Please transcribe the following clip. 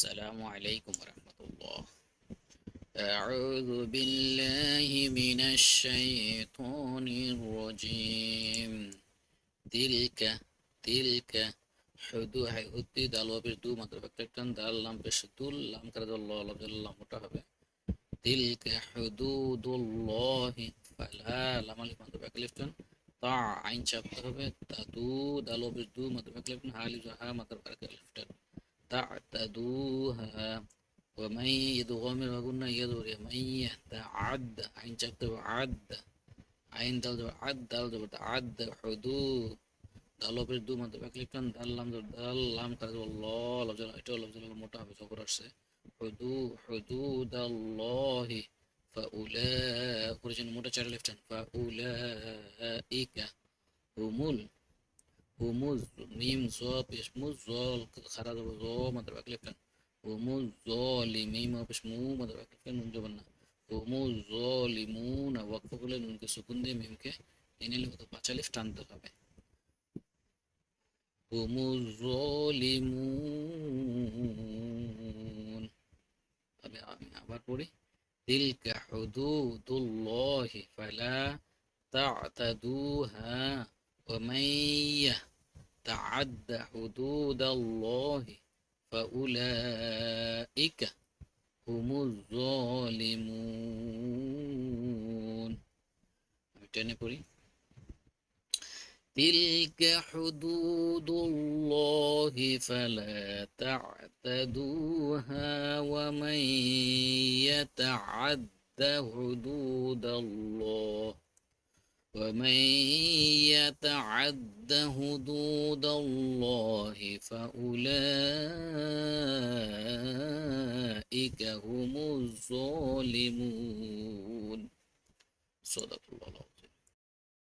السلام عليكم ورحمة الله. أعوذ بالله من الشيطان الرجيم. تلك تلك حدو هاي هدي دال وبر دو مطلب اكتن دال لام بشدو لام كرد الله لفظ الله متحبه تلك حدود الله. فلا لام اللي مطلب اكلفتن طاع عين شابته به تدو دال بردو مطلب اكلفتن هالي جها مطلب اكلفتن تعتدوها ومن يدغمر وقلنا يدور من يتعد عين شبت عد عين دل عد دل عد حدود দালো বেশ দু মধ্যে ব্যাকলিপটান দাল্লাম দাল্লাম কাজ আল্লাহ লফজাল এটা লফজাল মোটা হবে জবর আসছে হুদু হুদুদাল্লাহি ফাউলা করেছেন মোটা চার লিফটান ফাউলাইকা হুমুল ومز ميم صاد بيش مز زال خرج زو مدر بكلفن ومز ظالمين ما بيش مو مدر بكلفن من جبنا ومز ظالمون وقف করলে নুনকে সুকুন দিয়ে মিমকে টেনে নিলে হতো পাঁচ আলিফ টানতে হবে ومز ظالمون তাহলে আমি আবার পড়ি تلك حدود الله فلا تعتدوها ومن يتعد حدود الله فأولئك هم الظالمون টেনে পড়ি تلك حدود الله فلا تعتدوها ومن يتعد حدود الله ومن يتعد حدود الله فأولئك هم الظالمون. صدق الله العظيم.